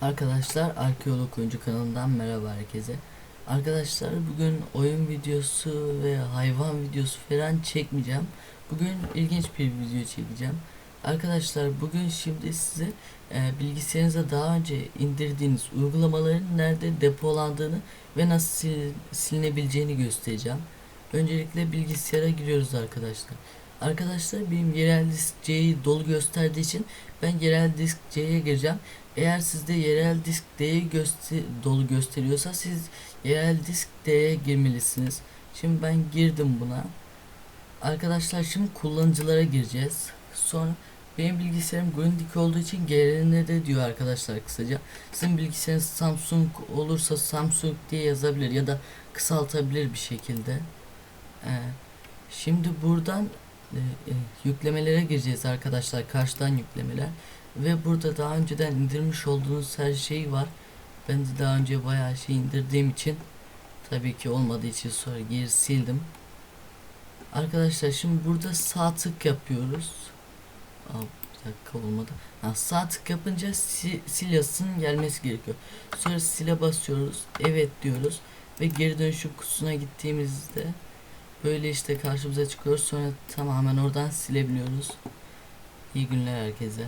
Arkadaşlar Arkeolog Oyuncu kanalından merhaba herkese. Arkadaşlar bugün oyun videosu ve hayvan videosu falan çekmeyeceğim. Bugün ilginç bir video çekeceğim. Arkadaşlar bugün şimdi size e, bilgisayarınıza daha önce indirdiğiniz uygulamaların nerede depolandığını ve nasıl sil- silinebileceğini göstereceğim. Öncelikle bilgisayara giriyoruz arkadaşlar. Arkadaşlar benim yerel disk C'yi dolu gösterdiği için ben yerel disk C'ye gireceğim. Eğer sizde yerel disk D'yi göster dolu gösteriyorsa siz yerel disk D'ye girmelisiniz. Şimdi ben girdim buna. Arkadaşlar şimdi kullanıcılara gireceğiz. Sonra benim bilgisayarım Grundig olduğu için GRN'de diyor arkadaşlar kısaca. Sizin bilgisayarınız Samsung olursa Samsung diye yazabilir ya da kısaltabilir bir şekilde. Ee, şimdi buradan e, e, yüklemelere gireceğiz arkadaşlar. Karşıdan yüklemeler. Ve burada daha önceden indirmiş olduğunuz her şey var. Ben de daha önce bayağı şey indirdiğim için tabii ki olmadığı için sonra geri sildim. Arkadaşlar şimdi burada sağ tık yapıyoruz. Aa, bir dakika olmadı. Ha, sağ tık yapınca si, sil yazısının gelmesi gerekiyor. Sonra sile basıyoruz. Evet diyoruz. Ve geri dönüşüm kutusuna gittiğimizde böyle işte karşımıza çıkıyor. Sonra tamamen oradan silebiliyoruz. İyi günler herkese.